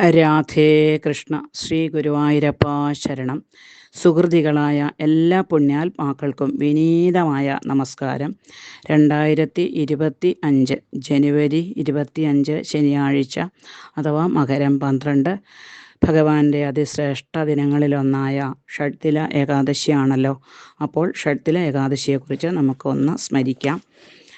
രാധേ കൃഷ്ണ ശ്രീ ഗുരുവായൂരപ്പ ശരണം. സുഹൃതികളായ എല്ലാ പുണ്യാത്മാക്കൾക്കും വിനീതമായ നമസ്കാരം. രണ്ടായിരത്തി ഇരുപത്തി അഞ്ച് ജനുവരി ഇരുപത്തി അഞ്ച് ശനിയാഴ്ച അഥവാ മകരം പന്ത്രണ്ട്. ഭഗവാന്റെ അതിശ്രേഷ്ഠ ദിനങ്ങളിലൊന്നായ ഷഡ്തില ഏകാദശിയാണല്ലോ. അപ്പോൾ ഷഡ്തില ഏകാദശിയെക്കുറിച്ച് നമുക്കൊന്ന് സ്മരിക്കാം.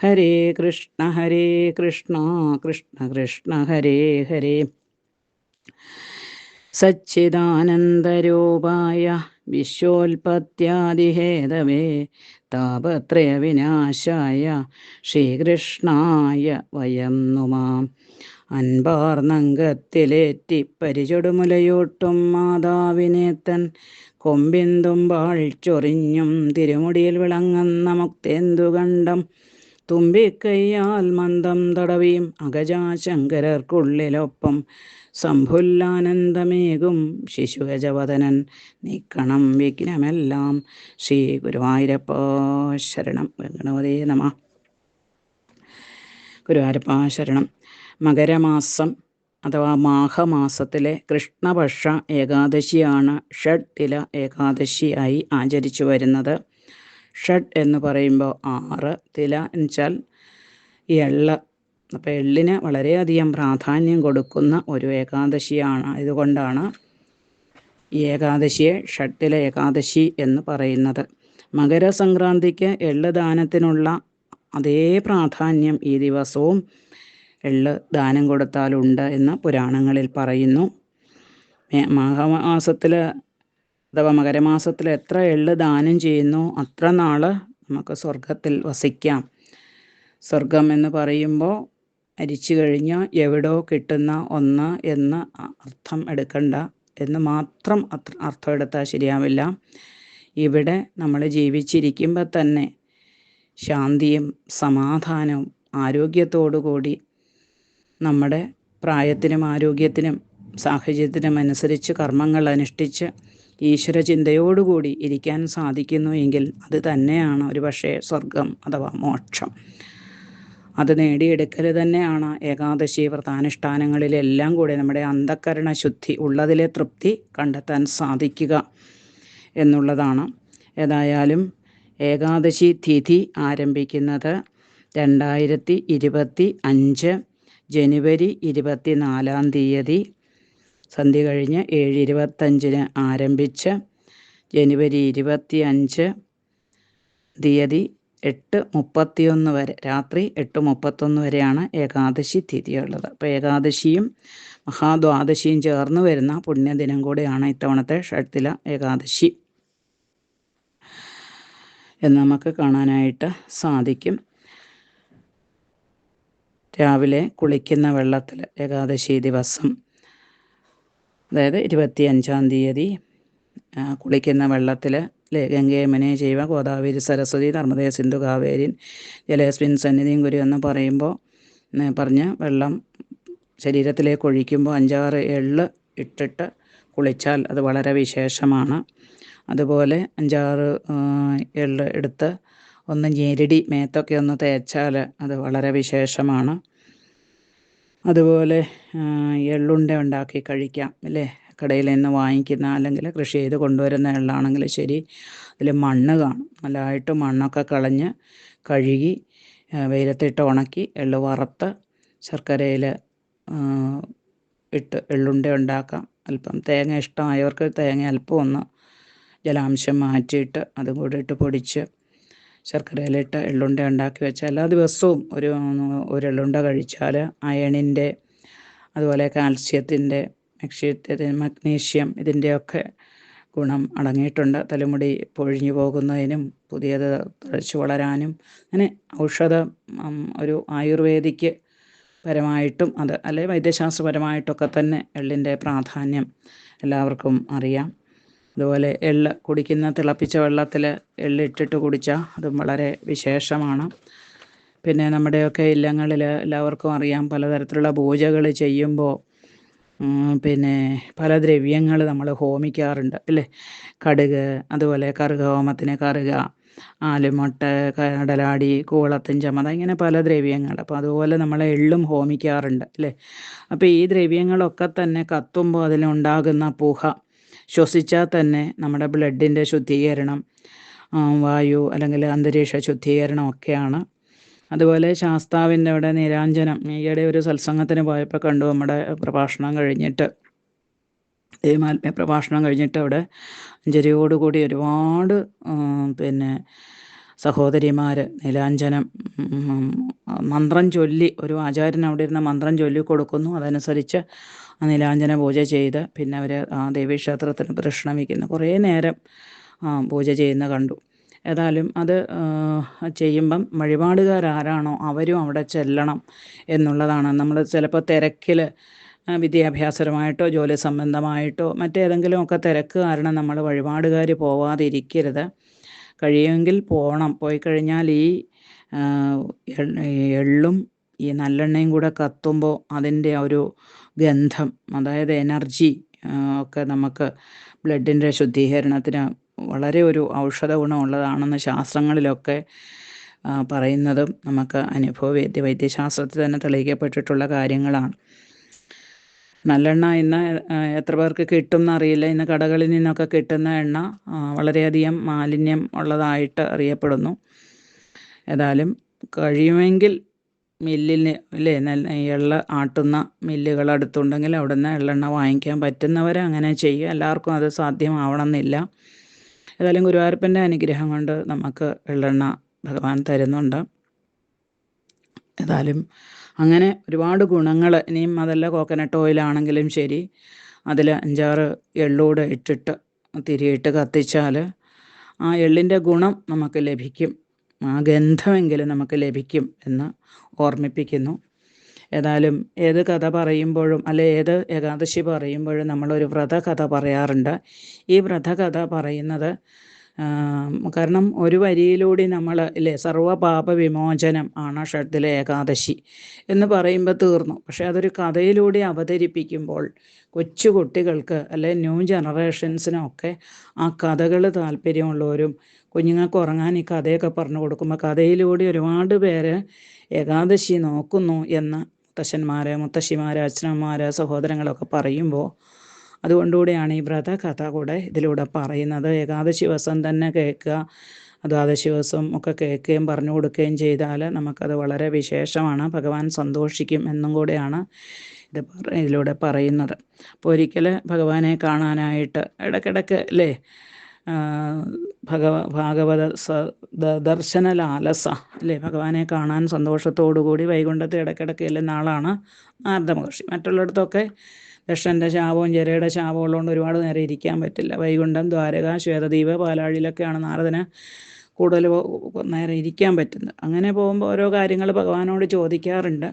ഹരേ കൃഷ്ണ ഹരേ കൃഷ്ണ കൃഷ്ണ കൃഷ്ണ ഹരേ ഹരേ. സച്ചിദാനന്ദരൂപായ വിശ്വോൽപത്യാദിഹേതവേ താപത്രയവിനാശായ ശ്രീകൃഷ്ണായ വയം നുമാം അൻപാർന്നങ്കത്തിലേറ്റി പരിചൊടുമുലയൂട്ടും മാതാവിനെ തൻ കൊമ്പിന്തുമ്പാൾ ചൊറിഞ്ഞും തിരുമുടിയിൽ വിളങ്ങുന്ന മുക്തേന്ദുകണ്ഠം തുമ്പിക്കൈയാൽ മന്ദം തടവിയും അഗജാശങ്കരർക്കുള്ളിലൊപ്പം സംഭുല്ലാനന്ദമേകും ശിശുഗജവദനൻ നീക്കണം വിഘ്നമെല്ലാം. ശ്രീ ഗുരുവായൂരപ്പ ശരണം. ഗണപതേ നമ. ഗുരുവായൂരപ്പ ശരണം. മകരമാസം അഥവാ മാഘമാസത്തിലെ കൃഷ്ണപക്ഷ ഏകാദശിയാണ് ഷഡ് തില ഏകാദശിയായി ആചരിച്ചു വരുന്നത്. ഷഡ് എന്ന് പറയുമ്പോൾ ആറ് തില എന്നുവെച്ചാൽ എള്ള്. അപ്പോൾ എള്ളിന് വളരെയധികം പ്രാധാന്യം കൊടുക്കുന്ന ഒരു ഏകാദശിയാണ് ഇതുകൊണ്ടാണ് ഈ ഏകാദശിയെ ഷട്ടില ഏകാദശി എന്ന് പറയുന്നത്. മകരസംക്രാന്തിക്ക് എള്ള് ദാനത്തിനുള്ള അതേ പ്രാധാന്യം ഈ ദിവസവും എള്ള് ദാനം കൊടുത്താലുണ്ട് എന്ന് പുരാണങ്ങളിൽ പറയുന്നു. മാഘമാസത്തിൽ അഥവാ മകരമാസത്തിൽ എത്ര എള്ള് ദാനം ചെയ്യുന്നു അത്ര നാൾ നമുക്ക് സ്വർഗത്തിൽ വസിക്കാം. സ്വർഗം എന്ന് പറയുമ്പോൾ അരിച്ചു കഴിഞ്ഞ് എവിടോ കിട്ടുന്ന ഒന്ന് എന്ന് അർത്ഥം എടുക്കണ്ട എന്ന് മാത്രം അർത്ഥം എടുത്താൽ ശരിയാവില്ല. ഇവിടെ നമ്മൾ ജീവിച്ചിരിക്കുമ്പോൾ തന്നെ ശാന്തിയും സമാധാനവും ആരോഗ്യത്തോടു കൂടി നമ്മുടെ പ്രായത്തിനും ആരോഗ്യത്തിനും സാഹചര്യത്തിനും അനുസരിച്ച് കർമ്മങ്ങൾ അനുഷ്ഠിച്ച് ഈശ്വര ചിന്തയോടുകൂടി ഇരിക്കാൻ സാധിക്കുന്നു എങ്കിൽ അത് തന്നെയാണ് ഒരു പക്ഷേ സ്വർഗം അഥവാ മോക്ഷം. അത് നേടിയെടുക്കൽ തന്നെയാണ് ഏകാദശി വ്രതാനുഷ്ഠാനങ്ങളിലെല്ലാം കൂടി നമ്മുടെ അന്ധക്കരണ ശുദ്ധി ഉള്ളതിലെ തൃപ്തി കണ്ടെത്താൻ സാധിക്കുക എന്നുള്ളതാണ്. ഏതായാലും ഏകാദശി തിഥി ആരംഭിക്കുന്നത് രണ്ടായിരത്തി ഇരുപത്തി അഞ്ച് ജനുവരി ഇരുപത്തി നാലാം തീയതി സന്ധ്യ കഴിഞ്ഞ് ഏഴ് ഇരുപത്തഞ്ചിന് ആരംഭിച്ച് ജനുവരി ഇരുപത്തി അഞ്ച് തീയതി എട്ട് മുപ്പത്തിയൊന്ന് വരെ രാത്രി എട്ട് മുപ്പത്തൊന്ന് വരെയാണ് ഏകാദശി തിഥിയുള്ളത്. അപ്പോൾ ഏകാദശിയും മഹാദ്വാദശിയും ചേർന്ന് വരുന്ന പുണ്യദിനം കൂടെയാണ് ഇത്തവണത്തെ ഷട്ടില ഏകാദശി. എന്ന് നമുക്ക് കാണാനായിട്ട് സാധിക്കും. രാവിലെ കുളിക്കുന്ന വെള്ളത്തിൽ ഏകാദശി ദിവസം. അതായത് ഇരുപത്തി അഞ്ചാം തീയതി കുളിക്കുന്ന വെള്ളത്തിൽ ഗംഗേമനെ ചെയ്യുക. ഗോദാവരി സരസ്വതി നർമ്മദേ സിന്ധു കാവേരി ജലസ്മിൻ സന്നിധിയും ഗുരു എന്ന് പറയുമ്പോൾ പറഞ്ഞ് വെള്ളം ശരീരത്തിലേക്ക് ഒഴിക്കുമ്പോൾ അഞ്ചാറ് എള്ള് ഇട്ടിട്ട് കുളിച്ചാൽ അത് വളരെ വിശേഷമാണ്. അതുപോലെ അഞ്ചാറ് എള്ള് എടുത്ത് ഒന്ന് ഞെരടി മേത്തൊക്കെ ഒന്ന് തേച്ചാൽ അത് വളരെ വിശേഷമാണ്. അതുപോലെ എള്ളുണ്ട ഉണ്ടാക്കി കഴിക്കാം അല്ലേ? കടയിൽ നിന്ന് വാങ്ങിക്കുന്ന അല്ലെങ്കിൽ കൃഷി ചെയ്ത് കൊണ്ടുവരുന്ന എള്ളാണെങ്കിൽ ശരി അതിൽ മണ്ണ് കാണും. നല്ലതായിട്ട് മണ്ണൊക്കെ കളഞ്ഞ് കഴുകി വെയിലത്തിട്ട് ഉണക്കി എള്ള് വറുത്ത് ശർക്കരയിൽ ഇട്ട് എള്ളുണ്ട ഉണ്ടാക്കാം. അല്പം തേങ്ങ ഇഷ്ടമായവർക്ക് തേങ്ങ അല്പം ഒന്ന് ജലാംശം മാറ്റിയിട്ട് അതും കൂടി ഇട്ട് പൊടിച്ച് ശർക്കരയിലിട്ട് എള്ളുണ്ട ഉണ്ടാക്കി വെച്ചാൽ എല്ലാ ദിവസവും ഒരു ഒരു എള്ളുണ്ട കഴിച്ചാൽ അയണിന്റെ അതുപോലെ കാൽസ്യത്തിന്റെ മക്ഷ്യത്തിന് മഗ്നീഷ്യം ഇതിന്റെയൊക്കെ ഗുണം അടങ്ങിയിട്ടുണ്ട്. തലമുടി പൊഴിഞ്ഞു പോകുന്നതിനും പുതിയത് തഴച്ചു വളരാനും അങ്ങനെ ഔഷധ ഒരു ആയുർവേദിക്ക് പരമായിട്ടും അത് അല്ലെ വൈദ്യശാസ്ത്രപരമായിട്ടൊക്കെ തന്നെ എള്ളിന്റെ പ്രാധാന്യം എല്ലാവർക്കും അറിയാം. അതുപോലെ എള്ള് കുടിക്കുന്ന തിളപ്പിച്ച വെള്ളത്തിൽ എള്ളിട്ടിട്ട് കുടിച്ചാൽ അതും വളരെ വിശേഷമാണ്. പിന്നെ നമ്മുടെയൊക്കെ ഇല്ലങ്ങളിൽ എല്ലാവർക്കും അറിയാം പലതരത്തിലുള്ള പൂജകൾ ചെയ്യുമ്പോൾ പിന്നെ പല ദ്രവ്യങ്ങൾ നമ്മൾ ഹോമിക്കാറുണ്ട് അല്ലേ? കടുക് അതുപോലെ കറുക ഹോമത്തിന് കറുക ആലുമൊട്ട് കടലാടി കൂളത്തിൻ ചമത ഇങ്ങനെ പല ദ്രവ്യങ്ങൾ. അപ്പോൾ അതുപോലെ നമ്മൾ എള്ളും ഹോമിക്കാറുണ്ട് അല്ലേ? അപ്പോൾ ഈ ദ്രവ്യങ്ങളൊക്കെ തന്നെ കത്തുമ്പോൾ അതിലുണ്ടാകുന്ന പുക ശ്വസിച്ചാൽ തന്നെ നമ്മുടെ ബ്ലഡിന്റെ ശുദ്ധീകരണം വായു അല്ലെങ്കിൽ അന്തരീക്ഷ ശുദ്ധീകരണം ഒക്കെയാണ്. അതുപോലെ ശാസ്താവിന്റെ അവിടെ നിരാഞ്ജനം ഈയിടെ ഒരു സത്സംഗത്തിന് പോയപ്പോൾ കണ്ടു നമ്മുടെ പ്രഭാഷണം കഴിഞ്ഞിട്ട് ദൈവമാത്മ്യ പ്രഭാഷണം കഴിഞ്ഞിട്ട് അവിടെ അഞ്ജലിയോടുകൂടി ഒരുപാട് പിന്നെ സഹോദരിമാർ നിലാഞ്ജനം മന്ത്രം ചൊല്ലി ഒരു ആചാര്യൻ അവിടെ ഇരുന്ന മന്ത്രം ചൊല്ലി കൊടുക്കുന്നു. അതനുസരിച്ച് ആ നീലാഞ്ജന പൂജ ചെയ്ത് പിന്നെ അവർ ആ ദേവീക്ഷേത്രത്തിന് പ്രദക്ഷിണം വയ്ക്കുന്ന കുറേ നേരം പൂജ ചെയ്യുന്ന കണ്ടു. ഏതായാലും അത് ചെയ്യുമ്പം വഴിപാടുകാരാരാണോ അവരും അവിടെ ചെല്ലണം എന്നുള്ളതാണ്. നമ്മൾ ചിലപ്പോൾ തിരക്കിൽ വിദ്യാഭ്യാസപരമായിട്ടോ ജോലി സംബന്ധമായിട്ടോ മറ്റേതെങ്കിലുമൊക്കെ തിരക്ക് കാരണം നമ്മൾ വഴിപാടുകാർ പോവാതിരിക്കരുത്. കഴിയുമെങ്കിൽ പോകണം പോയി കഴിഞ്ഞാൽ ഈ എള്ളും ഈ നല്ലെണ്ണയും കൂടെ കത്തുമ്പോൾ അതിന്റെ ഒരു ഗന്ധം അതായത് എനർജി ഒക്കെ നമുക്ക് ബ്ലഡിന്റെ ശുദ്ധീകരണത്തിന് വളരെ ഒരു ഔഷധ ഗുണമുള്ളതാണെന്ന് ശാസ്ത്രങ്ങളിലൊക്കെ പറയുന്നതും നമുക്ക് അനുഭവവേദ്യ വൈദ്യശാസ്ത്രത്തിൽ തന്നെ തെളിയിക്കപ്പെട്ടിട്ടുള്ള കാര്യങ്ങളാണ്. നല്ലെണ്ണ ഇന്ന് എത്ര പേർക്ക് കിട്ടും എന്നറിയില്ല ഇന്ന് കടകളിൽ നിന്നൊക്കെ കിട്ടുന്ന എണ്ണ വളരെയധികം മാലിന്യം ഉള്ളതായിട്ട് അറിയപ്പെടുന്നു. ഏതായാലും കഴിയുമെങ്കിൽ മില്ലിന് അല്ലേ എള്ള ആട്ടുന്ന മില്ലുകൾ അടുത്തുണ്ടെങ്കിൽ അവിടെ നിന്ന് എള്ളെണ്ണ വാങ്ങിക്കാൻ പറ്റുന്നവർ അങ്ങനെ ചെയ്യുക. എല്ലാവർക്കും അത് സാധ്യമാവണമെന്നില്ല. ഏതായാലും ഗുരുവായൂരപ്പന്റെ അനുഗ്രഹം കൊണ്ട് നമുക്ക് എള്ളെണ്ണ ഭഗവാൻ തരുന്നുണ്ട്. ഏതായാലും അങ്ങനെ ഒരുപാട് ഗുണങ്ങൾ ഇനിയും അതല്ല കോക്കനട്ട് ഓയിലാണെങ്കിലും ശരി അതിൽ അഞ്ചാറ് എള്ളൂടെ ഇട്ടിട്ട് തിരിയിട്ട് കത്തിച്ചാൽ ആ എള്ളിന്റെ ഗുണം നമുക്ക് ലഭിക്കും. ആ ഗന്ധമെങ്കിലും നമുക്ക് ലഭിക്കും എന്ന് ഓർമ്മിപ്പിക്കുന്നു. ഏതായാലും ഏത് കഥ പറയുമ്പോഴും അല്ലെ ഏത് ഏകാദശി പറയുമ്പോഴും നമ്മളൊരു വ്രതകഥ പറയാറുണ്ട്. ഈ വ്രത കഥ പറയുന്നത് കാരണം ഒരു വരിയിലൂടെ നമ്മൾ ഇല്ലേ സർവപാപ വിമോചനം ആണ് ഷഡ്ദിലെ ഏകാദശി എന്ന് പറയുമ്പോൾ തീർന്നു. പക്ഷേ അതൊരു കഥയിലൂടെ അവതരിപ്പിക്കുമ്പോൾ കൊച്ചു കുട്ടികൾക്ക് അല്ലെ ന്യൂ ജനറേഷൻസിനൊക്കെ ആ കഥകൾ താല്പര്യമുള്ളവരും കുഞ്ഞുങ്ങൾക്ക് ഉറങ്ങാൻ ഈ കഥയൊക്കെ പറഞ്ഞു കൊടുക്കുമ്പോൾ കഥയിലൂടെ ഒരുപാട് പേര് ഏകാദശി നോക്കുന്നു എന്ന് മുത്തശ്ശന്മാരെ മുത്തശ്ശിമാർ അച്ഛനമ്മമാരെ സഹോദരങ്ങളൊക്കെ പറയുമ്പോൾ അതുകൊണ്ടുകൂടിയാണ് ഈ വ്രത കഥ കൂടെ ഇതിലൂടെ പറയുന്നത്. ഏകാദശി ദിവസം തന്നെ കേൾക്കുക. ദ്വാദശി ദിവസം ഒക്കെ കേൾക്കുകയും പറഞ്ഞു കൊടുക്കുകയും ചെയ്താൽ നമുക്കത് വളരെ വിശേഷമാണ്. ഭഗവാൻ സന്തോഷിക്കും എന്നും കൂടെയാണ് ഇത് ഇതിലൂടെ പറയുന്നത്. അപ്പോൾ ഒരിക്കൽ ഭഗവാനെ കാണാനായിട്ട് ഇടയ്ക്കിടയ്ക്ക് അല്ലേ? ഭഗവ ഭാഗവത ദർശന ലാലസ അല്ലേ? ഭഗവാനെ കാണാൻ സന്തോഷത്തോടു കൂടി വൈകുണ്ഠത്തെ ഇടയ്ക്കിടയ്ക്ക് ചെല്ലുന്ന ആളാണ് നാരദ മഹർഷി. മറ്റുള്ളിടത്തൊക്കെ ദക്ഷന്റെ ശാപവും ജരയുടെ ശാപവും ഉള്ളതുകൊണ്ട് ഒരുപാട് നേരം ഇരിക്കാൻ പറ്റില്ല. വൈകുണ്ഠം ദ്വാരക ശ്വേതദ്വീപ് പാലാഴിയിലൊക്കെയാണ് നാരദന് കൂടുതൽ നേരം ഇരിക്കാൻ പറ്റുന്നത്. അങ്ങനെ പോകുമ്പോൾ ഓരോ കാര്യങ്ങൾ ഭഗവാനോട് ചോദിക്കാറുണ്ട്.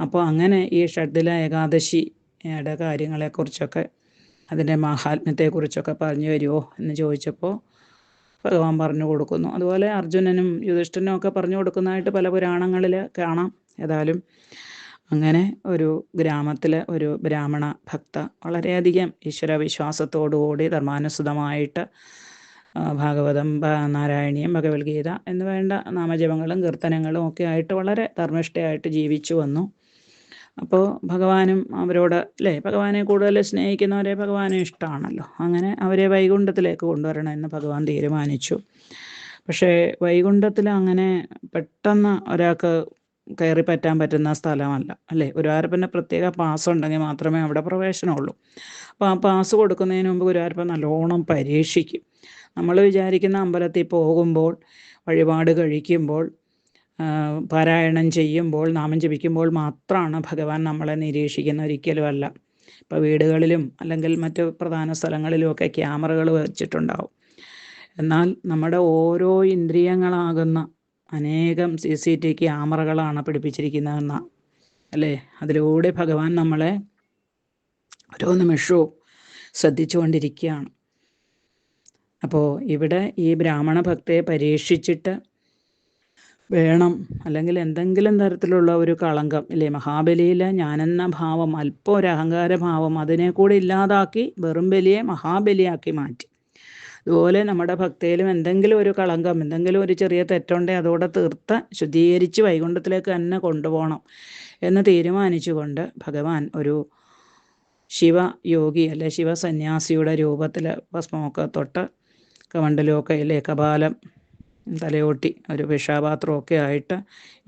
അപ്പോൾ അങ്ങനെ ഈ ഷഡ്ദില ഏകാദശിയുടെ കാര്യങ്ങളെക്കുറിച്ചൊക്കെ അതിന്റെ മഹാത്മ്യത്തെക്കുറിച്ചൊക്കെ പറഞ്ഞു വരുമോ എന്ന് ചോദിച്ചപ്പോൾ ഭഗവാൻ പറഞ്ഞു കൊടുക്കുന്നു. അതുപോലെ അർജുനനും യുധിഷ്ഠനും ഒക്കെ പറഞ്ഞു കൊടുക്കുന്നതായിട്ട് പല പുരാണങ്ങളിൽ കാണാം. ഏതായാലും അങ്ങനെ ഒരു ഗ്രാമത്തിലെ ഒരു ബ്രാഹ്മണ ഭക്ത വളരെയധികം ഈശ്വര വിശ്വാസത്തോടുകൂടി ധർമാനുസൃതമായിട്ട് ഭാഗവതം നാരായണീയം ഭഗവത്ഗീത എന്ന് വേണ്ട നാമജപങ്ങളും കീർത്തനങ്ങളും ഒക്കെ ആയിട്ട് വളരെ ധർമ്മിഷ്ഠയായിട്ട് ജീവിച്ചു വന്നു. അപ്പോൾ ഭഗവാനും അവരോട് അല്ലേ ഭഗവാനെ കൂടുതൽ സ്നേഹിക്കുന്നവരെ ഭഗവാനെ ഇഷ്ടമാണല്ലോ. അങ്ങനെ അവരെ വൈകുണ്ഠത്തിലേക്ക് കൊണ്ടുവരണമെന്ന് ഭഗവാൻ തീരുമാനിച്ചു. പക്ഷേ വൈകുണ്ഠത്തിൽ അങ്ങനെ പെട്ടെന്ന് ഒരാൾക്ക് കയറി പറ്റാൻ പറ്റുന്ന സ്ഥലമല്ല അല്ലേ? ഗുരുവായൂരപ്പന്റെ പ്രത്യേക പാസ് ഉണ്ടെങ്കിൽ മാത്രമേ അവിടെ പ്രവേശനമുള്ളൂ. അപ്പോൾ ആ പാസ് കൊടുക്കുന്നതിന് മുമ്പ് ഗുരുവായൂരപ്പൻ നല്ലോണം പരീക്ഷിക്കും. നമ്മൾ വിചാരിക്കുന്ന അമ്പലത്തിൽ പോകുമ്പോൾ വഴിപാട് കഴിക്കുമ്പോൾ പാരായണം ചെയ്യുമ്പോൾ നാമം ജപിക്കുമ്പോൾ മാത്രമാണ് ഭഗവാൻ നമ്മളെ നിരീക്ഷിക്കുന്ന ഒരിക്കലുമല്ല. ഇപ്പോൾ വീടുകളിലും അല്ലെങ്കിൽ മറ്റ് പ്രധാന സ്ഥലങ്ങളിലും ഒക്കെ ക്യാമറകൾ വെച്ചിട്ടുണ്ടാവും. എന്നാൽ നമ്മുടെ ഓരോ ഇന്ദ്രിയങ്ങളാകുന്ന അനേകം സി സി ടി ക്യാമറകളാണ് പിടിപ്പിച്ചിരിക്കുന്നതെന്ന അല്ലേ? അതിലൂടെ ഭഗവാൻ നമ്മളെ ഓരോ നിമിഷവും ശ്രദ്ധിച്ചുകൊണ്ടിരിക്കുകയാണ്. അപ്പോൾ ഇവിടെ ഈ ബ്രാഹ്മണ ഭക്തയെ പരീക്ഷിച്ചിട്ട് വേണം അല്ലെങ്കിൽ എന്തെങ്കിലും തരത്തിലുള്ള ഒരു കളങ്കം ഇല്ലേ? മഹാബലിയിലെ ഞാനെന്ന ഭാവം അല്പം ഒരു അഹങ്കാര ഭാവം അതിനെ കൂടെ ഇല്ലാതാക്കി വെറും ബലിയെ മഹാബലിയാക്കി മാറ്റി. അതുപോലെ നമ്മുടെ ഭക്തിയിലും എന്തെങ്കിലും ഒരു കളങ്കം എന്തെങ്കിലും ഒരു ചെറിയ തെറ്റുണ്ടെങ്കിൽ അതോടെ തീർത്ത് ശുദ്ധീകരിച്ച് വൈകുണ്ഠത്തിലേക്ക് തന്നെ കൊണ്ടുപോകണം എന്ന് തീരുമാനിച്ചുകൊണ്ട് ഭഗവാൻ ഒരു ശിവയോഗി അല്ലെ ശിവസന്യാസിയുടെ രൂപത്തിൽ ഭസ്മമൊക്കെ തൊട്ട് കമണ്ടലുമൊക്കെ അല്ലേ കപാലം തലയോട്ടി ഒരു വിഷാപാത്രമൊക്കെ ആയിട്ട്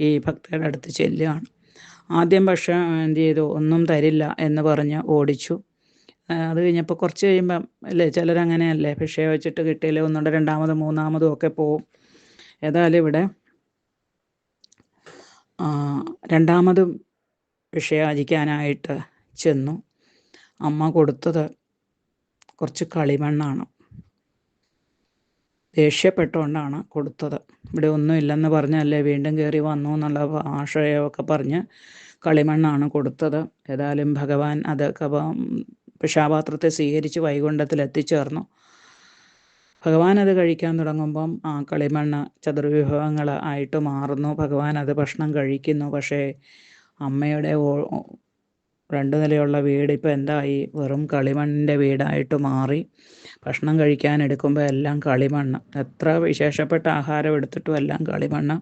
ഈ ഭക്തരുടെ അടുത്ത് ചെല്ലുകയാണ്. ആദ്യം പക്ഷേ എന്ത് ചെയ്തു? ഒന്നും തരില്ല എന്ന് പറഞ്ഞ് ഓടിച്ചു. അത് കഴിഞ്ഞപ്പോൾ കുറച്ച് കഴിയുമ്പം അല്ലേ ചിലരങ്ങനെയല്ലേ ഭിക്ഷയെ വെച്ചിട്ട് കിട്ടിയില്ല ഒന്നുണ്ട് രണ്ടാമതും മൂന്നാമതും ഒക്കെ പോവും. ഏതായാലും ഇവിടെ രണ്ടാമതും വിഷയാചിക്കാനായിട്ട് ചെന്നു. അമ്മ കൊടുത്തത് കുറച്ച് കളിമണ്ണാണ്. ദേഷ്യപ്പെട്ടുകൊണ്ടാണ് കൊടുത്തത്. ഇവിടെ ഒന്നുമില്ലെന്ന് പറഞ്ഞല്ലേ വീണ്ടും കയറി വന്നു എന്നുള്ള ആശയമൊക്കെ പറഞ്ഞ് കളിമണ്ണാണ് കൊടുത്തത്. ഏതായാലും ഭഗവാൻ അത് ഭിക്ഷാപാത്രത്തെ സ്വീകരിച്ച് വൈകുണ്ഠത്തിൽ എത്തിച്ചേർന്നു ഭഗവാൻ അത് കഴിക്കാൻ തുടങ്ങുമ്പം ആ കളിമണ്ണ് ചതുർവിഭവങ്ങൾ ആയിട്ട് മാറുന്നു. ഭഗവാൻ അത് ഭക്ഷണം കഴിക്കുന്നു. പക്ഷേ അമ്മയുടെ രണ്ട് നിലയുള്ള വീട് ഇപ്പോൾ എന്തായി? വെറും കളിമണ്ണിന്റെ വീടായിട്ട് മാറി. ഭക്ഷണം കഴിക്കാൻ എടുക്കുമ്പോൾ എല്ലാം കളിമണ്ണ്. എത്ര വിശേഷപ്പെട്ട ആഹാരം എടുത്തിട്ടും എല്ലാം കളിമണ്ണ്.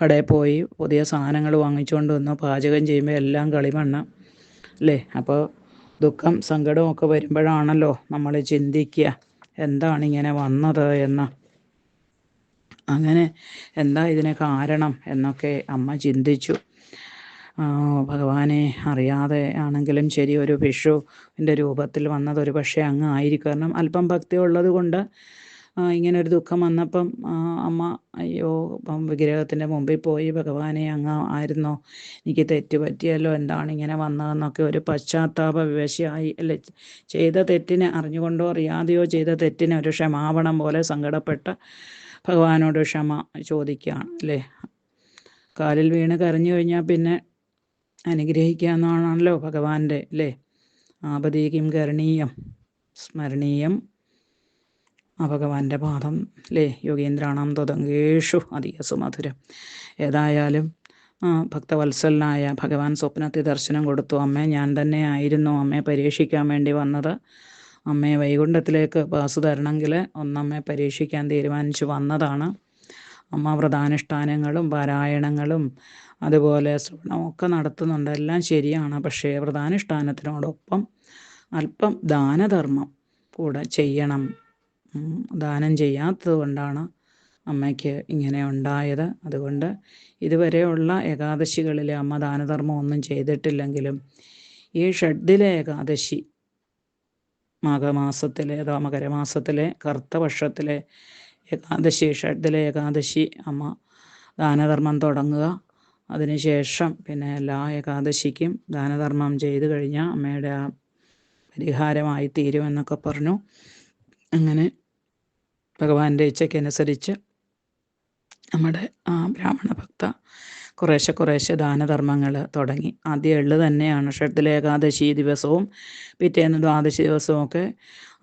കടയിൽ പോയി പുതിയ സാധനങ്ങൾ വാങ്ങിച്ചുകൊണ്ട് വന്നു. പാചകം ചെയ്യുമ്പോൾ എല്ലാം കളിമണ്ണ്. അല്ലേ? അപ്പോൾ ദുഃഖം സങ്കടവും ഒക്കെ വരുമ്പോഴാണല്ലോ നമ്മൾ ചിന്തിക്കുക. എന്താണ് ഇങ്ങനെ വന്നത് എന്ന്. അങ്ങനെ എന്താ ഇതിന് കാരണം എന്നൊക്കെ അമ്മ ചിന്തിച്ചു. ഭഗവാനെ അറിയാതെ ആണെങ്കിലും ശരി ഒരു വിഷുവിന്റെ രൂപത്തിൽ വന്നത് ഒരു പക്ഷേ അങ്ങ് ആയിരിക്കും. കാരണം അല്പം ഭക്തി ഉള്ളത് കൊണ്ട് ഇങ്ങനെ ഒരു ദുഃഖം വന്നപ്പം അമ്മ അയ്യോ വിഗ്രഹത്തിന്റെ മുമ്പിൽ പോയി ഭഗവാനെ അങ്ങ് ആയിരുന്നോ? എനിക്ക് തെറ്റ് പറ്റിയല്ലോ എന്താണ് ഇങ്ങനെ വന്നതെന്നൊക്കെ ഒരു പശ്ചാത്താപ വിവശയായി. അല്ലെ? ചെയ്ത തെറ്റിനെ അറിഞ്ഞുകൊണ്ടോ അറിയാതെയോ ചെയ്ത തെറ്റിനെ ഒരു ക്ഷമാപണം പോലെ സങ്കടപ്പെട്ട ഭഗവാനോട് ക്ഷമ ചോദിക്കുകയാണ്. അല്ലേ? കാലിൽ വീണ് കരഞ്ഞു കഴിഞ്ഞാൽ പിന്നെ അനുഗ്രഹിക്കുക എന്നാണല്ലോ ഭഗവാന്റെ അല്ലേ? ആപതീകിം കരണീയം സ്മരണീയം. ആ ഭഗവാന്റെ പാദം ലേ യോഗീന്ദ്രാണാം തൊതങ്കേഷു അധിക സുമധുരം. ഏതായാലും ഭക്തവത്സലനായ ഭഗവാൻ സ്വപ്നത്തിൽ ദർശനം കൊടുത്തു. അമ്മേ ഞാൻ തന്നെ ആയിരുന്നു അമ്മയെ പരീക്ഷിക്കാൻ വേണ്ടി വന്നത്. അമ്മയെ വൈകുണ്ഠത്തിലേക്ക് പാസ് തരണമെങ്കിൽ ഒന്നമ്മയെ പരീക്ഷിക്കാൻ തീരുമാനിച്ചു വന്നതാണ്. അമ്മ വ്രതാനുഷ്ഠാനങ്ങളും പാരായണങ്ങളും അതുപോലെ ശ്രവണമൊക്കെ നടത്തുന്നുണ്ട്. എല്ലാം ശരിയാണ്. പക്ഷേ വ്രതാനുഷ്ഠാനത്തിനോടൊപ്പം അല്പം ദാനധർമ്മം കൂടെ ചെയ്യണം. ദാനം ചെയ്യാത്തത് കൊണ്ടാണ് അമ്മയ്ക്ക് ഇങ്ങനെ ഉണ്ടായത്. അതുകൊണ്ട് ഇതുവരെയുള്ള ഏകാദശികളിൽ അമ്മ ദാനധർമ്മം ഒന്നും ചെയ്തിട്ടില്ലെങ്കിലും ഈ ഷഡിലെ ഏകാദശി മാഘമാസത്തിലെ അതോ മകരമാസത്തിലെ കറുത്തപക്ഷത്തിലെ ഏകാദശി ഷഡ്ഡിലെ ഏകാദശി അമ്മ ദാനധർമ്മം തുടങ്ങുക. അതിനുശേഷം പിന്നെ എല്ലാ ഏകാദശിക്കും ദാനധർമ്മം ചെയ്തു കഴിഞ്ഞാൽ അമ്മയുടെ ആ പരിഹാരമായി തീരുമെന്നൊക്കെ പറഞ്ഞു. അങ്ങനെ ഭഗവാന്റെ ഇച്ഛയ്ക്കനുസരിച്ച് നമ്മുടെ ആ ബ്രാഹ്മണ ഭക്ത കുറേശ്ശെ കുറേശ്ശെ ദാനധർമ്മങ്ങൾ തുടങ്ങി. ആദ്യം എള്ള് തന്നെയാണ്. ഷട്ടിലെ ഏകാദശി ദിവസവും പിറ്റേന്ന് ദ്വാദശി ദിവസവും ഒക്കെ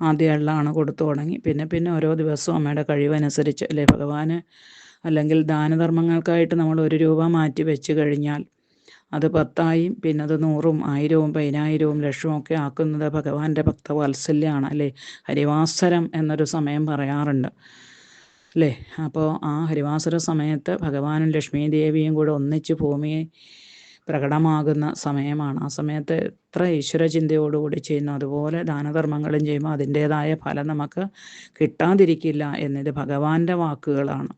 ആദ്യം എള്ളാണ് കൊടുത്തു തുടങ്ങി. പിന്നെ പിന്നെ ഓരോ ദിവസവും അമ്മയുടെ കഴിവനുസരിച്ച് അല്ലേ? ഭഗവാന് അല്ലെങ്കിൽ ദാനധർമ്മങ്ങൾക്കായിട്ട് നമ്മൾ ഒരു രൂപ മാറ്റി വെച്ച് കഴിഞ്ഞാൽ അത് പത്തായും പിന്നെ അത് നൂറും ആയിരവും പതിനായിരവും ലക്ഷവും ഒക്കെ ആക്കുന്നത് ഭഗവാന്റെ ഭക്തവാത്സല്യമാണ് അല്ലേ? ഹരിവാസരം എന്നൊരു സമയം പറയാറുണ്ട് അല്ലേ? അപ്പോൾ ആ ഹരിവാസര സമയത്ത് ഭഗവാനും ലക്ഷ്മി ദേവിയും കൂടെ ഒന്നിച്ച് ഭൂമിയെ പ്രകടമാകുന്ന സമയമാണ്. ആ സമയത്ത് എത്ര ഈശ്വരചിന്തയോടുകൂടി ചെയ്യുന്നു. അതുപോലെ ദാനധർമ്മങ്ങളും ചെയ്യുമ്പോൾ അതിന്റേതായ ഫലം നമുക്ക് കിട്ടാതിരിക്കില്ല എന്നത് ഭഗവാന്റെ വാക്കുകളാണ്.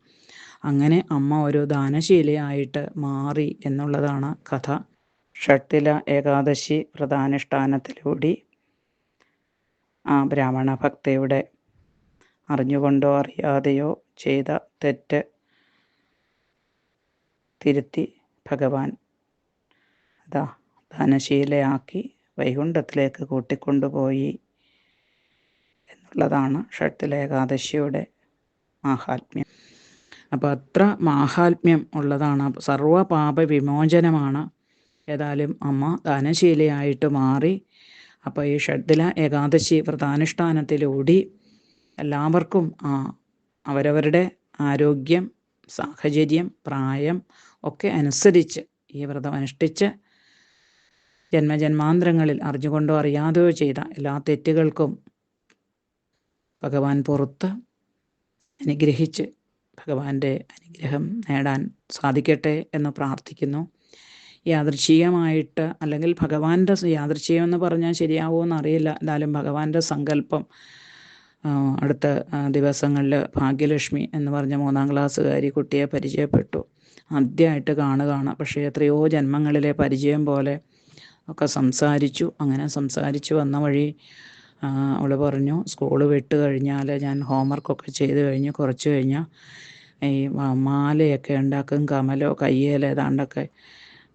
അങ്ങനെ അമ്മ ഒരു ദാനശീലയായിട്ട് മാറി എന്നുള്ളതാണ് കഥ. ഷട്ടില ഏകാദശി പ്രധാനുഷ്ഠാനത്തിലൂടെ ആ ബ്രാഹ്മണ ഭക്തയുടെ അറിഞ്ഞുകൊണ്ടോ അറിയാതെയോ ചെയ്ത തെറ്റ് തിരുത്തി ഭഗവാൻ അതാ ദാനശീലയാക്കി വൈകുണ്ഠത്തിലേക്ക് കൂട്ടിക്കൊണ്ടുപോയി എന്നുള്ളതാണ് ഷട്ടിലേകാദശിയുടെ മാഹാത്മ്യം. അപ്പോൾ അത്ര മാഹാത്മ്യം ഉള്ളതാണ്. സർവപാപ വിമോചനമാണ്. ഏതായാലും അമ്മ ദാനശീലയായിട്ട് മാറി. അപ്പോൾ ഈ ഷഡ്ദില ഏകാദശി വ്രതാനുഷ്ഠാനത്തിലൂടി എല്ലാവർക്കും ആ അവരവരുടെ ആരോഗ്യം സാഹചര്യം പ്രായം ഒക്കെ അനുസരിച്ച് ഈ വ്രതം അനുഷ്ഠിച്ച് ജന്മജന്മാന്തരങ്ങളിൽ അറിഞ്ഞുകൊണ്ടോ അറിയാതെയോ ചെയ്ത എല്ലാ തെറ്റുകൾക്കും ഭഗവാൻ പുറത്ത് അനുഗ്രഹിച്ച് ഭഗവാന്റെ അനുഗ്രഹം നേടാൻ സാധിക്കട്ടെ എന്ന് പ്രാർത്ഥിക്കുന്നു. യാദൃശ്ചികമായിട്ട് അല്ലെങ്കിൽ ഭഗവാന്റെ യാദൃശ്ചികം എന്ന് പറഞ്ഞാൽ എന്ന് അറിയില്ല എന്നാലും ഭഗവാന്റെ സങ്കല്പം അടുത്ത ദിവസങ്ങളിൽ ഭാഗ്യലക്ഷ്മി എന്ന് പറഞ്ഞ മൂന്നാം ക്ലാസ്സുകാരി കുട്ടിയെ പരിചയപ്പെട്ടു. ആദ്യമായിട്ട് കാണുകയാണ്. പക്ഷേ എത്രയോ ജന്മങ്ങളിലെ പരിചയം പോലെ ഒക്കെ സംസാരിച്ചു. അങ്ങനെ സംസാരിച്ചു വന്ന വഴി അവൾ പറഞ്ഞു സ്കൂൾ വിട്ട് കഴിഞ്ഞാൽ ഞാൻ ഹോംവർക്കൊക്കെ ചെയ്ത് കഴിഞ്ഞ് കുറച്ച് കഴിഞ്ഞാൽ ഈ മാലയൊക്കെ ഉണ്ടാക്കും കമലോ കയ്യേല ഏതാണ്ടൊക്കെ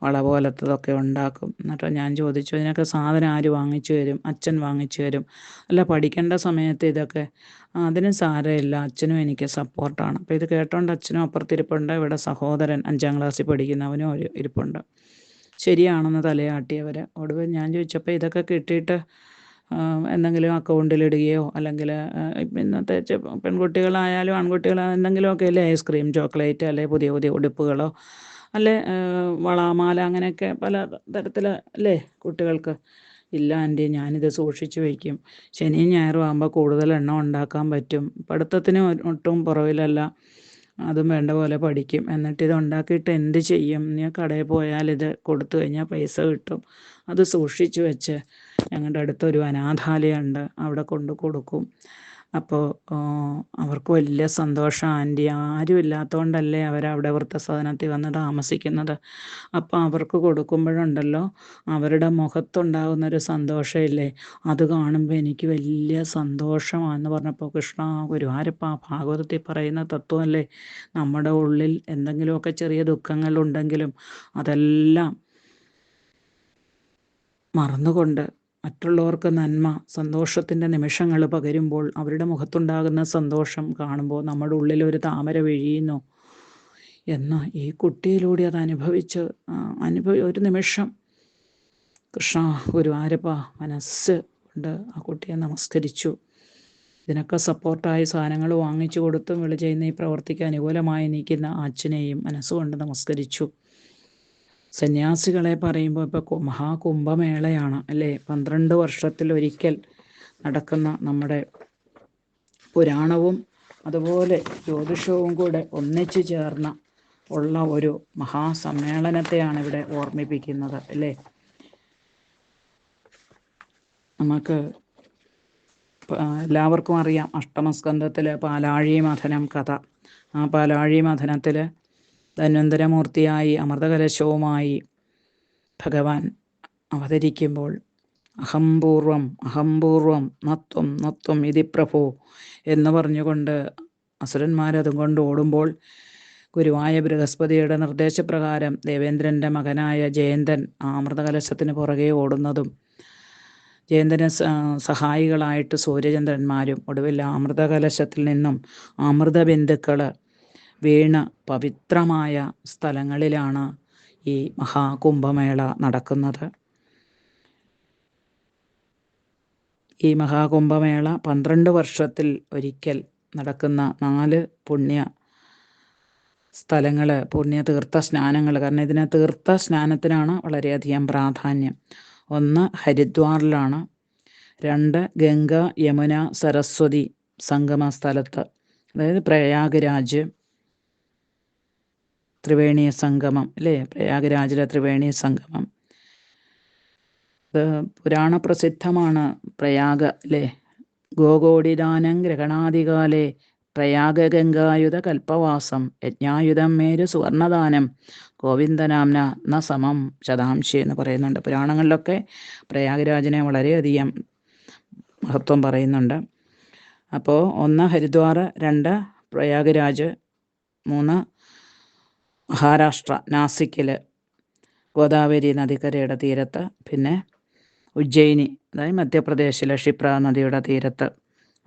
വള പോലത്തതൊക്കെ ഉണ്ടാക്കും. എന്നിട്ട് ഞാൻ ചോദിച്ചു ഇതിനൊക്കെ സാധനം ആര് വാങ്ങിച്ചു തരും? അച്ഛൻ വാങ്ങിച്ചു തരും? അല്ല പഠിക്കേണ്ട സമയത്ത് ഇതൊക്കെ അതിനും സാരമില്ല അച്ഛനും എനിക്ക് സപ്പോർട്ടാണ് അപ്പോൾ ഇത് കേട്ടോണ്ട് അച്ഛനും അപ്പുറത്തിരിപ്പുണ്ട് ഇവിടെ സഹോദരൻ അഞ്ചാം ക്ലാസ്സിൽ പഠിക്കുന്നവനും ഒരു ഇരിപ്പുണ്ട്. ശരിയാണെന്ന് തലയാട്ടിയവരെ. ഒടുവിൽ ഞാൻ ചോദിച്ചപ്പോൾ ഇതൊക്കെ കിട്ടിയിട്ട് എന്തെങ്കിലും അക്കൗണ്ടിലിടുകയോ അല്ലെങ്കിൽ ഇന്നത്തെ പെൺകുട്ടികളായാലും ആൺകുട്ടികളായാലും എന്തെങ്കിലുമൊക്കെ അല്ലേ ഐസ്ക്രീം ചോക്ലേറ്റ് അല്ലെ പുതിയ പുതിയ ഉടുപ്പുകളോ? അല്ലെ വളമാല അങ്ങനെയൊക്കെ പല തരത്തിൽ അല്ലേ കുട്ടികൾക്ക്? ഇല്ല ആന്റി ഞാനിത് സൂക്ഷിച്ചു വയ്ക്കും ശനിയും ഞായറും ആകുമ്പോൾ കൂടുതൽ എണ്ണം ഉണ്ടാക്കാൻ പറ്റും. പഠിത്തത്തിന് ഒട്ടും പുറവിലല്ല അതും വേണ്ട പോലെ പഠിക്കും. എന്നിട്ട് ഇത് ഉണ്ടാക്കിയിട്ട് എന്ത് ചെയ്യും? ഞാൻ കടയിൽ പോയാൽ ഇത് കൊടുത്തു കഴിഞ്ഞാൽ പൈസ കിട്ടും. അത് സൂക്ഷിച്ചു വെച്ച് ഞങ്ങളുടെ അടുത്തൊരു അനാഥാലയമുണ്ട് അവിടെ കൊണ്ട് കൊടുക്കും. അപ്പോൾ അവർക്ക് വലിയ സന്തോഷം. ആന്റി ആരും ഇല്ലാത്തതുകൊണ്ടല്ലേ അവരവിടെ വൃദ്ധസദനത്തിൽ വന്ന് താമസിക്കുന്നത്. അപ്പോൾ അവർക്ക് കൊടുക്കുമ്പോഴുണ്ടല്ലോ അവരുടെ മുഖത്തുണ്ടാകുന്നൊരു സന്തോഷമില്ലേ? അത് കാണുമ്പോൾ എനിക്ക് വലിയ സന്തോഷമാണെന്ന് പറഞ്ഞപ്പോൾ കൃഷ്ണ ഗുരുവായൂരപ്പ ഭാഗവതത്തിൽ പറയുന്ന തത്വമല്ലേ? നമ്മുടെ ഉള്ളിൽ എന്തെങ്കിലുമൊക്കെ ചെറിയ ദുഃഖങ്ങളുണ്ടെങ്കിലും അതെല്ലാം മറന്നുകൊണ്ട് മറ്റുള്ളവർക്ക് നന്മ സന്തോഷത്തിന്റെ നിമിഷങ്ങൾ പകരുമ്പോൾ അവരുടെ മുഖത്തുണ്ടാകുന്ന സന്തോഷം കാണുമ്പോൾ നമ്മുടെ ഉള്ളിൽ ഒരു താമര വീഴിയുന്നു എന്ന് ഈ കുട്ടിയിലൂടെ അത് അനുഭവിച്ച് അനുഭവി ഒരു നിമിഷം കൃഷ്ണ ഗുരുവാരപ്പ മനസ്സ് കൊണ്ട് ആ കുട്ടിയെ നമസ്കരിച്ചു. ഇതിനൊക്കെ സപ്പോർട്ടായി സാധനങ്ങൾ വാങ്ങിച്ചു കൊടുത്തും വിളി ചെയ്യുന്ന ഈ പ്രവർത്തിക്ക് അനുകൂലമായി നിൽക്കുന്ന അച്ഛനെയും മനസ്സുകൊണ്ട് നമസ്കരിച്ചു. സന്യാസികളെ പറയുമ്പോൾ ഇപ്പോൾ മഹാകുംഭമേളയാണ് അല്ലേ? പന്ത്രണ്ട് വർഷത്തിൽ ഒരിക്കൽ നടക്കുന്ന നമ്മുടെ പുരാണവും അതുപോലെ ജ്യോതിഷവും കൂടെ ഒന്നിച്ചു ചേർന്ന ഉള്ള ഒരു മഹാസമ്മേളനത്തെയാണ് ഇവിടെ ഓർമ്മിപ്പിക്കുന്നത് അല്ലേ? നമുക്ക് എല്ലാവർക്കും അറിയാം അഷ്ടമസ്കന്ധത്തിലെ പാലാഴി മഥനം കഥ. ആ പാലാഴി മഥനത്തിൽ ധന്വന്തരമൂർത്തിയായി അമൃതകലശവുമായി ഭഗവാൻ അവതരിക്കുമ്പോൾ അഹംപൂർവം അഹംപൂർവം നത്വം നത്വം ഇതി പ്രഭു എന്ന് പറഞ്ഞുകൊണ്ട് അസുരന്മാരതും കൊണ്ട് ഓടുമ്പോൾ ഗുരുവായ ബൃഹസ്പതിയുടെ നിർദ്ദേശപ്രകാരം ദേവേന്ദ്രന്റെ മകനായ ജയന്തൻ ആ അമൃതകലശത്തിന് പുറകെ ഓടുന്നതും ജയന്തന് സഹായികളായിട്ട് സൂര്യചന്ദ്രന്മാരും ഒടുവിൽ അമൃതകലശത്തിൽ നിന്നും അമൃതബിന്ദുക്കൾ വീണ് പവിത്രമായ സ്ഥലങ്ങളിലാണ് ഈ മഹാകുംഭമേള നടക്കുന്നത്. ഈ മഹാകുംഭമേള പന്ത്രണ്ട് വർഷത്തിൽ ഒരിക്കൽ നടക്കുന്ന നാല് പുണ്യ സ്ഥലങ്ങൾ പുണ്യ തീർത്ഥ സ്നാനങ്ങൾ കാരണം ഇതിന് തീർത്ഥ സ്നാനത്തിനാണ് വളരെയധികം പ്രാധാന്യം. ഒന്ന് ഹരിദ്വാറിലാണ് രണ്ട് ഗംഗ യമുന സരസ്വതി സംഗമ സ്ഥലത്ത്. അതായത് പ്രയാഗ്രാജ് ത്രിവേണി സംഗമം അല്ലേ? പ്രയാഗരാജിലെ ത്രിവേണി സംഗമം. പുരാണ പ്രസിദ്ധമാണ് പ്രയാഗ അല്ലേ? ഗോകോടിദാനം ഗ്രഹണാദികാലെ പ്രയാഗഗംഗായുധ കൽപ്പവാസം യജ്ഞായുധം മേരു സുവർണദാനം ഗോവിന്ദനാംന ന സമം ശതാംശി എന്ന് പറയുന്നുണ്ട്. പുരാണങ്ങളിലൊക്കെ പ്രയാഗരാജിനെ വളരെയധികം മഹത്വം പറയുന്നുണ്ട്. അപ്പോൾ ഒന്ന് ഹരിദ്വാർ രണ്ട് പ്രയാഗരാജ് മൂന്ന് മഹാരാഷ്ട്ര നാസിക്കിൽ ഗോദാവരി നദിക്കരയുടെ തീരത്ത് പിന്നെ ഉജ്ജയിനി അതായത് മധ്യപ്രദേശിലെ ക്ഷിപ്ര നദിയുടെ തീരത്ത്.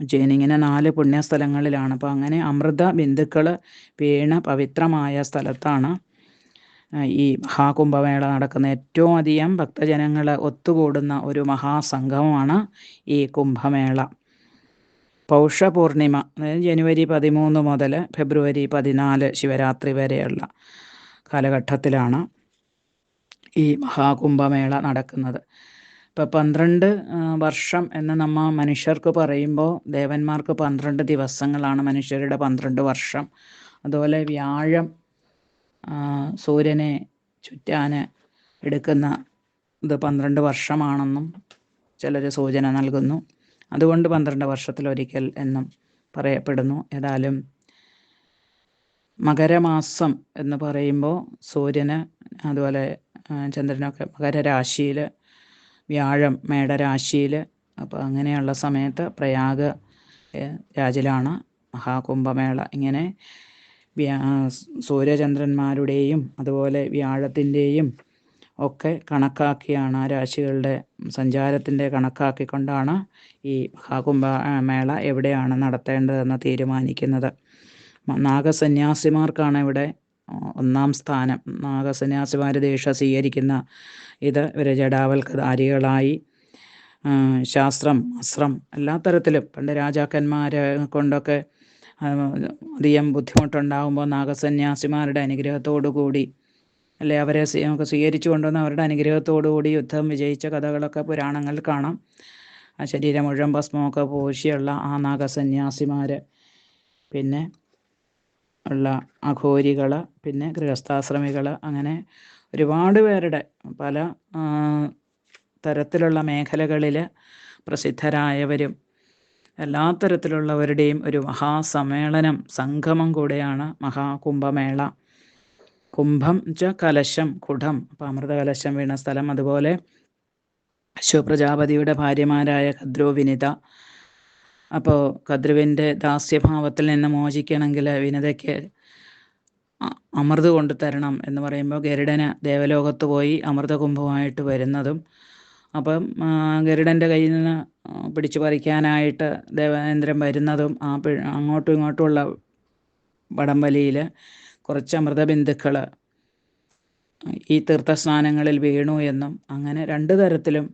ഉജ്ജയിനി ഇങ്ങനെ നാല് പുണ്യസ്ഥലങ്ങളിലാണ്. അപ്പോൾ അങ്ങനെ അമൃത ബിന്ദുക്കൾ വീണ പവിത്രമായ സ്ഥലത്താണ് ഈ മഹാകുംഭമേള നടക്കുന്ന ഏറ്റവും അധികം ഭക്തജനങ്ങൾ ഒത്തുകൂടുന്ന ഒരു മഹാസംഗമമാണ് ഈ കുംഭമേള. പൗഷപൂർണിമ ജനുവരി പതിമൂന്ന് മുതൽ ഫെബ്രുവരി പതിനാല് ശിവരാത്രി വരെയുള്ള കാലഘട്ടത്തിലാണ് ഈ മഹാകുംഭമേള നടക്കുന്നത്. ഇപ്പോൾ പന്ത്രണ്ട് വർഷം എന്ന് നമ്മ മനുഷ്യർക്ക് പറയുമ്പോൾ ദേവന്മാർക്ക് പന്ത്രണ്ട് ദിവസങ്ങളാണ് മനുഷ്യരുടെ പന്ത്രണ്ട് വർഷം. അതുപോലെ വ്യാഴം സൂര്യനെ ചുറ്റാൻ എടുക്കുന്ന ഇത് പന്ത്രണ്ട് വർഷമാണെന്നും ചിലർ സൂചന നൽകുന്നു. അതുകൊണ്ട് പന്ത്രണ്ട് വർഷത്തിലൊരിക്കൽ എന്നും പറയപ്പെടുന്നു. ഏതായാലും മകരമാസം എന്ന് പറയുമ്പോൾ സൂര്യന് അതുപോലെ ചന്ദ്രനൊക്കെ മകരരാശിയിൽ വ്യാഴം മേടരാശിയിൽ അപ്പോൾ അങ്ങനെയുള്ള സമയത്ത് പ്രയാഗ് രാജിലാണ്. മഹാകുംഭമേള ഇങ്ങനെ സൂര്യചന്ദ്രന്മാരുടെയും അതുപോലെ വ്യാഴത്തിന്റെയും ഒക്കെ കണക്കാക്കിയാണ് ആ രാശികളുടെ സഞ്ചാരത്തിന്റെ കണക്കാക്കിക്കൊണ്ടാണ് ഈ മഹാകുംഭ മേള എവിടെയാണ് നടത്തേണ്ടതെന്ന് തീരുമാനിക്കുന്നത്. നാഗസന്യാസിമാർക്കാണ് ഇവിടെ ഒന്നാം സ്ഥാനം. നാഗസന്യാസിമാർ ദീക്ഷ സ്വീകരിക്കുന്ന ഇത് ഇവർ ജഡാവൽക്കധാരികളായി ശാസ്ത്രം അസ്ത്രം എല്ലാ തരത്തിലും പണ്ട് രാജാക്കന്മാരെ കൊണ്ടൊക്കെ അധികം ബുദ്ധിമുട്ടുണ്ടാകുമ്പോൾ നാഗസന്യാസിമാരുടെ അനുഗ്രഹത്തോടു കൂടി അല്ലെ? അവരെ നമുക്ക് സ്വീകരിച്ചു കൊണ്ടുവന്ന അവരുടെ അനുഗ്രഹത്തോടുകൂടി യുദ്ധം വിജയിച്ച കഥകളൊക്കെ പുരാണങ്ങളിൽ കാണാം. ആ ശരീരം മുഴുവൻ ഭസ്മമൊക്കെ പൂശിയുള്ള ആ നാഗസന്യാസിമാർ പിന്നെ ഉള്ള അഘോരികൾ പിന്നെ ഗൃഹസ്ഥാശ്രമികൾ അങ്ങനെ ഒരുപാട് പേരുടെ പല തരത്തിലുള്ള മേഖലകളിൽ പ്രസിദ്ധരായവരും എല്ലാ തരത്തിലുള്ളവരുടെയും ഒരു മഹാസമ്മേളനം സംഗമം കൂടെയാണ് മഹാകുംഭമേള. കുംഭം ച കലശം കുടം അമൃത കലശം വീണ സ്ഥലം. അതുപോലെ അശ്വപ്രജാപതിയുടെ ഭാര്യമാരായ ഖദ്രു വിനിത. അപ്പോൾ ഖദ്രുവിന്റെ ദാസ്യഭാവത്തിൽ നിന്ന് മോചിക്കണമെങ്കിൽ വിനിതയ്ക്ക് അമൃത് കൊണ്ടു തരണം എന്ന് പറയുമ്പോൾ ഗരുഡന് ദേവലോകത്ത് പോയി അമൃതകുംഭമായിട്ട് വരുന്നതും. അപ്പം ഗരുഡന്റെ കയ്യിൽ നിന്ന് പിടിച്ചു പറിക്കാനായിട്ട് ദേവേന്ദ്രൻ വരുന്നതും ആ അങ്ങോട്ടും ഇങ്ങോട്ടുമുള്ള വടംവലിയിൽ കുറച്ച് അമൃതബിന്ദുക്കൾ ഈ തീർത്ഥസ്നാനങ്ങളിൽ വീണു എന്നും അങ്ങനെ രണ്ട് തരത്തിലും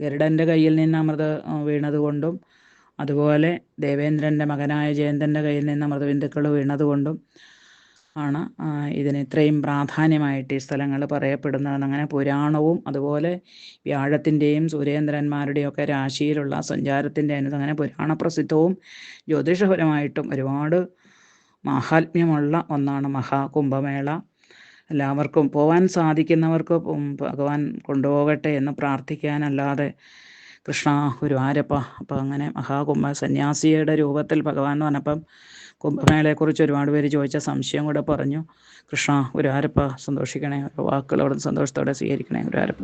ഗരുഡന്റെ കയ്യിൽ നിന്ന് അമൃത വീണതുകൊണ്ടും അതുപോലെ ദേവേന്ദ്രന്റെ മകനായ ജയന്തന്റെ കയ്യിൽ നിന്ന് അമൃതബിന്ദുക്കൾ വീണതുകൊണ്ടും ആണ് ഇതിന് ഇത്രയും പ്രാധാന്യമായിട്ട് ഈ സ്ഥലങ്ങൾ പറയപ്പെടുന്നത്. അങ്ങനെ പുരാണവും അതുപോലെ വ്യാഴത്തിന്റെയും സൂര്യേന്ദ്രന്മാരുടെയും ഒക്കെ രാശിയിലുള്ള സഞ്ചാരത്തിന്റെ അങ്ങനെ പുരാണപ്രസിദ്ധവും ജ്യോതിഷപരമായിട്ടും ഒരുപാട് മാഹാത്മ്യമുള്ള ഒന്നാണ് മഹാകുംഭമേള എല്ലാവർക്കും പോവാൻ സാധിക്കുന്നവർക്ക് ഭഗവാൻ കൊണ്ടുപോകട്ടെ എന്ന് പ്രാർത്ഥിക്കാനല്ലാതെ കൃഷ്ണ ഗുരുവാരപ്പ അപ്പം അങ്ങനെ മഹാകുംഭ സന്യാസിയുടെ രൂപത്തിൽ ഭഗവാൻ എന്ന് പറഞ്ഞപ്പം കുംഭമേളയെക്കുറിച്ച് ഒരുപാട് പേര് ചോദിച്ച സംശയം കൂടെ പറഞ്ഞു. കൃഷ്ണ ഗുരുവാരപ്പ സന്തോഷിക്കണേ. വാക്കുകളോടും സന്തോഷത്തോടെ സ്വീകരിക്കണേ ഗുരുവാരപ്പ